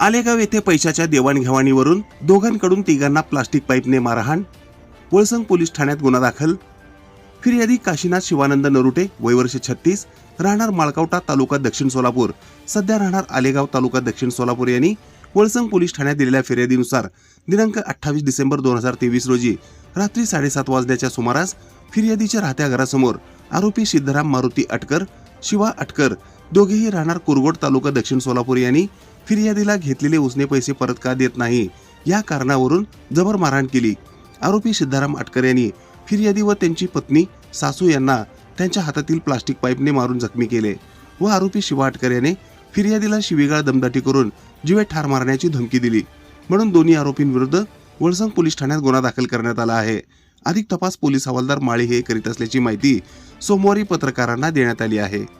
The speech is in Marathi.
आलेगाव येथे पैशाच्या देवाणघेवाणीवरून दोघांकडून तिघांना प्लास्टिक पाईपने मारहाण वळसंग पोलीस ठाण्यात गुन्हा दाखल. फिर्यादी काशीनाथ शिवानंद नरुटे वयवर्ष छत्तीस राहणार माळकावटा तालुका दक्षिण सोलापूर. सध्या राहणार आलेगाव तालुका दक्षिण सोलापूर यांनी वळसंग पोलीस ठाण्यात दिलेल्या फिर्यादीनुसार दिनांक अठ्ठावीस डिसेंबर दोन हजार तेवीस रोजी रात्री साडेसात वाजण्याच्या सुमारास फिर्यादीच्या राहत्या घरासमोर आरोपी सिद्धराम मारुती अटकर शिवा अटकर दोघेही राहणार कुरगोड तालुका दक्षिण सोलापूर यांनी फिर्यादीला घेतलेले उसने पैसे परत का देत नाही? या कारणावरून जबर मारहाण केली. आरोपी सिद्धाराम आटकर यांनी फिर्यादी व त्यांची पत्नी सासू यांना त्यांच्या हातातील प्लास्टिक पाईपने मारून जखमी केले व आरोपी शिवा आटकर याने फिर्यादीला शिवीगाळ दमदाटी करून जीवे ठार मारण्याची धमकी दिली. म्हणून दोन्ही आरोपींविरुद्ध वळसंग पोलीस ठाण्यात गुन्हा दाखल करण्यात आला आहे. अधिक तपास पोलीस हवालदार माळी हे करीत असल्याची माहिती सोमवारी पत्रकारांना देण्यात आली आहे.